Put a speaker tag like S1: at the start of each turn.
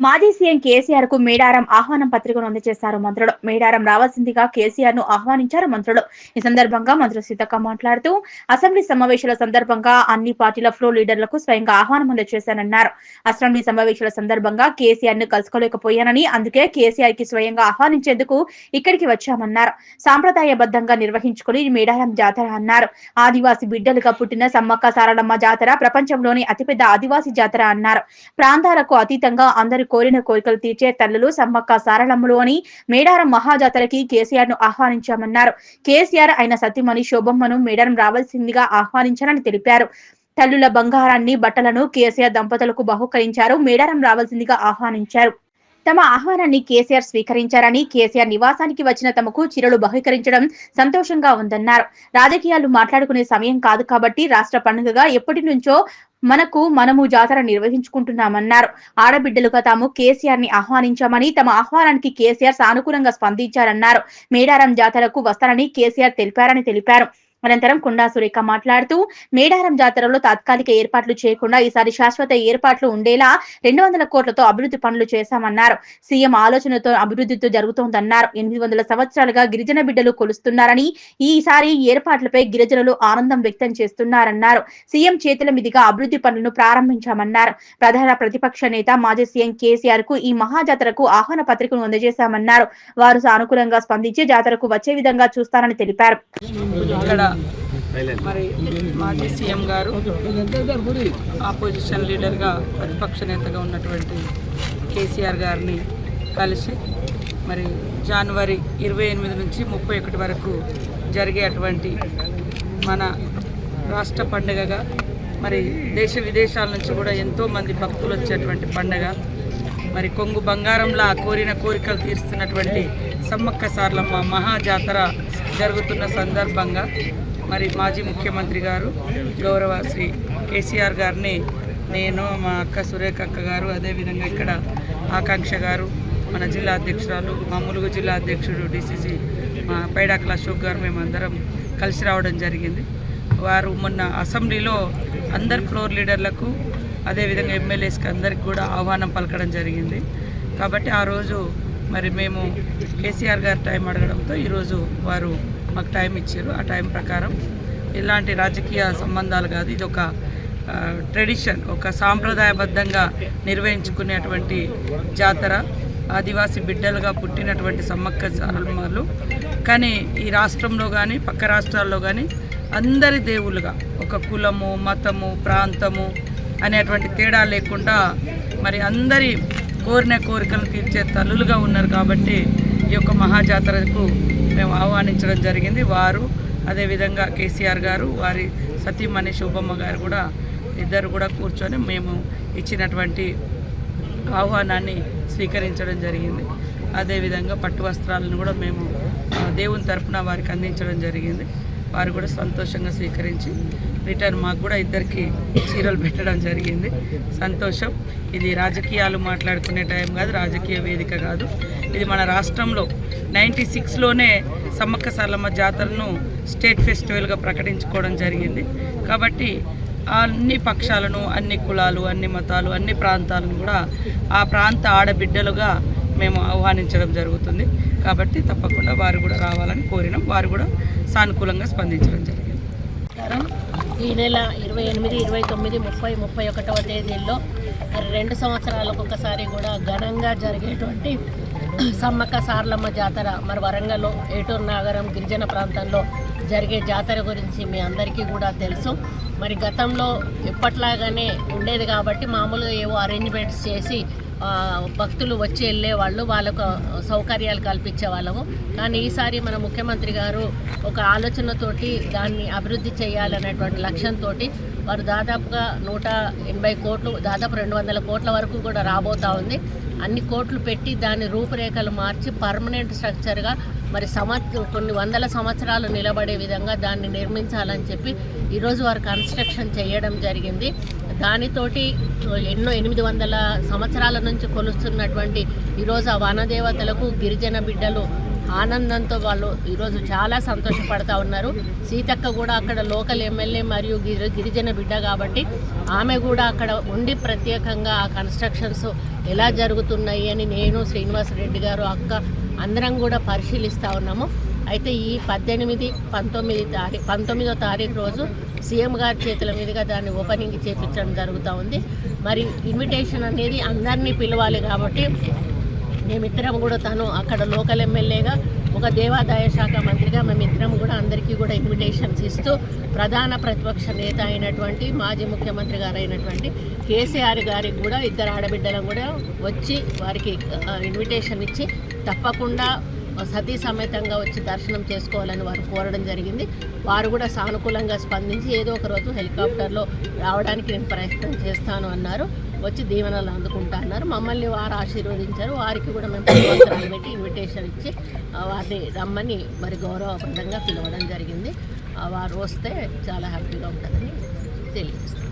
S1: మాజీ సీఎం కేసీఆర్కు మేడారం ఆహ్వానం పత్రికను అందజేశారు మంత్రులు. మేడారం రావాల్సిందిగా కేసీఆర్ను ఆహ్వానించారు మంత్రులు. ఈ సందర్భంగా మంత్రి సీతక్క మాట్లాడుతూ అసెంబ్లీ సమావేశాల సందర్భంగా అన్ని పార్టీల ఫ్లో లీడర్లకు స్వయంగా ఆహ్వానం అందజేశానన్నారు. అసెంబ్లీ సమావేశాల సందర్భంగా కేసీఆర్ను కలుసుకోలేకపోయానని అందుకే కేసీఆర్కి స్వయంగా ఆహ్వానించేందుకు ఇక్కడికి వచ్చామన్నారు. సాంప్రదాయబద్ధంగా నిర్వహించుకుని మేడారం జాతర అన్నారు. ఆదివాసి బిడ్డలుగా పుట్టిన సమ్మక్క సారలమ్మ జాతర ప్రపంచంలోని అతిపెద్ద ఆదివాసి జాతర అన్నారు. ప్రాంతాలకు అతీతంగా అందరి కోరిన కోరికలు తీర్చే తల్లులు సమ్మక్క సారలమ్మలు అని మేడారం మహాజాతరకి కేసీఆర్ను ఆహ్వానించామన్నారు. కేసీఆర్ ఆయన సతీమణి శోభమ్మను మేడారం రావాల్సిందిగా ఆహ్వానించారని తెలిపారు. తల్లుల బంగారాన్ని బట్టలను కేసీఆర్ దంపతులకు బహుకరించారు మేడారం రావాల్సిందిగా ఆహ్వానించారు. తమ ఆహ్వానాన్ని కేసీఆర్ స్వీకరించారని కేసీఆర్ నివాసానికి వచ్చిన తమకు చీరలు బహుకరించడం సంతోషంగా ఉందన్నారు. రాజకీయాలు మాట్లాడుకునే సమయం కాదు కాబట్టి రాష్ట్ర పండుగగా ఎప్పటి నుంచో మనకు మనము జాతర నిర్వహించుకుంటున్నామన్నారు. ఆడబిడ్డలుగా తాము కేసీఆర్ని ఆహ్వానించామని తమ ఆహ్వానానికి కేసీఆర్ సానుకూలంగా స్పందించారన్నారు. మేడారం జాతరకు వస్తారని కేసీఆర్ తెలిపారని తెలిపారు. అనంతరం కొండా సురేఖ మాట్లాడుతూ మేడారం జాతరలో తాత్కాలిక ఏర్పాట్లు చేయకుండా ఈసారి శాశ్వత ఏర్పాట్లు ఉండేలా రెండు వందల కోట్లతో అభివృద్ధి పనులు చేశామన్నారు. సీఎం ఆలోచనతో అభివృద్ధితో జరుగుతోందన్నారు. ఎనిమిది వందల సంవత్సరాలుగా గిరిజన బిడ్డలు కొలుస్తున్నారని ఈసారి ఏర్పాట్లపై గిరిజనులు ఆనందం వ్యక్తం చేస్తున్నారన్నారు. సీఎం చేతుల మీదుగా అభివృద్ధి పనులను ప్రారంభించామన్నారు. ప్రధాన ప్రతిపక్ష నేత మాజీ సీఎం కేసీఆర్కు ఈ మహాజాతరకు ఆహ్వాన పత్రికను అందజేశామన్నారు. వారు సానుకూలంగా స్పందించి జాతరకు వచ్చే విధంగా చూస్తారని తెలిపారు.
S2: ఇక్కడ మరి మాజీ సీఎం గారు ఆపోజిషన్ లీడర్గా ప్రతిపక్ష నేతగా ఉన్నటువంటి కేసీఆర్ గారిని కలిసి మరి జనవరి ఇరవై ఎనిమిది నుంచి ముప్పై ఒకటి వరకు జరిగేటువంటి మన రాష్ట్ర పండుగగా మరి దేశ విదేశాల నుంచి కూడా ఎంతోమంది భక్తులు వచ్చేటువంటి పండుగ. మరి కొంగు బంగారంలా కోరిన కోరికలు తీరుస్తున్నటువంటి సమ్మక్క సార్లమ్మ మహాజాతర జరుగుతున్న సందర్భంగా మరి మాజీ ముఖ్యమంత్రి గారు గౌరవ శ్రీ కేసీఆర్ గారిని నేను మా అక్క సురేఖ అక్క గారు అదేవిధంగా ఇక్కడ ఆకాంక్ష గారు మన జిల్లా అధ్యక్షురాలు మా ములుగు జిల్లా అధ్యక్షుడు డిసిసి మా పైడాకల అశోక్ గారు మేమందరం కలిసి రావడం జరిగింది. వారు మొన్న అసెంబ్లీలో అందరు ఫ్లోర్ లీడర్లకు అదేవిధంగా ఎమ్మెల్యేస్కి అందరికి కూడా ఆహ్వానం పలకడం జరిగింది. కాబట్టి ఆ రోజు మరి మేము కేసీఆర్ గారు టైం అడగడంతో ఈరోజు వారు మాకు టైం ఇచ్చారు. ఆ టైం ప్రకారం ఎలాంటి రాజకీయ సంబంధాలు కాదు ఇది ఒక ట్రెడిషన్ ఒక సాంప్రదాయబద్ధంగా నిర్వహించుకునేటువంటి జాతర. ఆదివాసీ బిడ్డలుగా పుట్టినటువంటి సమ్మక్క సారమ్మలు కానీ ఈ రాష్ట్రంలో కానీ పక్క రాష్ట్రాల్లో కానీ అందరి దేవుళ్ళుగా ఒక కులము మతము ప్రాంతము అనేటువంటి తేడా లేకుండా మరి అందరి కోరిన కోరికలు తీర్చే తల్లులుగా ఉన్నారు కాబట్టి ఈ యొక్క మహాజాతరకు మేము ఆహ్వానించడం జరిగింది. వారు అదేవిధంగా కేసీఆర్ గారు వారి సతీమణి శోభమ్మ గారు కూడా ఇద్దరు కూడా కూర్చొని మేము ఇచ్చినటువంటి ఆహ్వానాన్ని స్వీకరించడం జరిగింది. అదేవిధంగా పట్టు వస్త్రాలను కూడా మేము దేవుని తరఫున వారికి అందించడం జరిగింది. వారు కూడా సంతోషంగా స్వీకరించి రిటర్న్ మాకు కూడా ఇద్దరికి చీరలు పెట్టడం జరిగింది. సంతోషం. ఇది రాజకీయాలు మాట్లాడుకునే టైం కాదు రాజకీయ వేదిక కాదు. ఇది మన రాష్ట్రంలో నైంటీ సిక్స్లోనే సమ్మక్క సార్లమ్మ జాతరను స్టేట్ ఫెస్టివల్గా ప్రకటించుకోవడం జరిగింది. కాబట్టి అన్ని పక్షాలను అన్ని కులాలు అన్ని మతాలు అన్ని ప్రాంతాలను కూడా ఆ ప్రాంత ఆడబిడ్డలుగా మేము ఆహ్వానించడం జరుగుతుంది. కాబట్టి తప్పకుండా వారు కూడా రావాలని కోరినాం. వారు కూడా సానుకూలంగా స్పందించడం జరిగింది.
S3: ఈ నెల ఇరవై ఎనిమిది ఇరవై తొమ్మిది ముప్పై ముప్పై ఒకటవ తేదీల్లో మరి రెండు సంవత్సరాలకు ఒకసారి కూడా ఘనంగా జరిగేటువంటి సమ్మక్క సార్లమ్మ జాతర మరి వరంగల్లో ఏటూరు నాగరం గిరిజన ప్రాంతంలో జరిగే జాతర గురించి మీ అందరికీ కూడా తెలుసు. మరి గతంలో ఎప్పట్లాగానే ఉండేది కాబట్టి మామూలుగా ఏవో అరేంజ్మెంట్స్ చేసి భక్తులు వచ్చి వెళ్ళే వాళ్ళు వాళ్ళకు సౌకర్యాలు కల్పించే వాళ్ళము. కానీ ఈసారి మన ముఖ్యమంత్రి గారు ఒక ఆలోచనతోటి దాన్ని అభివృద్ధి చేయాలనేటువంటి లక్ష్యంతో వారు దాదాపుగా నూట ఎనభై కోట్లు దాదాపు రెండు వందల కోట్ల వరకు కూడా రాబోతా ఉంది. అన్ని కోట్లు పెట్టి దాని రూపురేఖలు మార్చి పర్మనెంట్ స్ట్రక్చర్గా మరి సంవత్సరం కొన్ని వందల సంవత్సరాలు నిలబడే విధంగా దాన్ని నిర్మించాలని చెప్పి ఈరోజు వారు కన్స్ట్రక్షన్ చేయడం జరిగింది. దానితోటి ఎన్నో ఎనిమిది వందల సంవత్సరాల నుంచి కొలుస్తున్నటువంటి ఈరోజు ఆ వనదేవతలకు గిరిజన బిడ్డలు ఆనందంతో వాళ్ళు ఈరోజు చాలా సంతోషపడతా ఉన్నారు. సీతక్క కూడా అక్కడ లోకల్ ఎమ్మెల్యే మరియు గిరి గిరిజన బిడ్డ కాబట్టి ఆమె కూడా అక్కడ ఉండి ప్రత్యేకంగా ఆ కన్స్ట్రక్షన్స్ ఎలా జరుగుతున్నాయి అని నేను శ్రీనివాస్ రెడ్డి గారు అక్క అందరం కూడా పరిశీలిస్తూ ఉన్నాము. అయితే ఈ పద్దెనిమిది పంతొమ్మిది తారీఖు పంతొమ్మిదో తారీఖు రోజు సీఎం గారి చేతుల మీదుగా దాన్ని ఓపెనింగ్ చేపించడం జరుగుతూ ఉంది. మరి ఇన్విటేషన్ అనేది అందరినీ పిలవాలి కాబట్టి మేమిద్దరం కూడా తను అక్కడ లోకల్ ఎమ్మెల్యేగా ఒక దేవాదాయ శాఖ మంత్రిగా మేమిద్దరం కూడా అందరికీ కూడా ఇన్విటేషన్స్ ఇస్తూ ప్రధాన ప్రతిపక్ష నేత అయినటువంటి మాజీ ముఖ్యమంత్రి గారు అయినటువంటి కేసీఆర్ గారికి కూడా ఇద్దరు ఆడబిడ్డలను కూడా వచ్చి వారికి ఇన్విటేషన్ ఇచ్చి తప్పకుండా సతీ సమేతంగా వచ్చి దర్శనం చేసుకోవాలని వారు కోరడం జరిగింది. వారు కూడా సానుకూలంగా స్పందించి ఏదో ఒక రోజు హెలికాప్టర్లో రావడానికి నేను ప్రయత్నం చేస్తాను అన్నారు. వచ్చి దీవెనలు అందుకుంటా అన్నారు. మమ్మల్ని వారు ఆశీర్వదించారు. వారికి కూడా మేము పుష్పగుచ్చాలు పెట్టి ఇన్విటేషన్ ఇచ్చి వారిని రమ్మని మరి గౌరవప్రదంగా పిలవడం జరిగింది. వారు వస్తే చాలా హ్యాపీగా ఉంటుందని తెలియజేస్తాను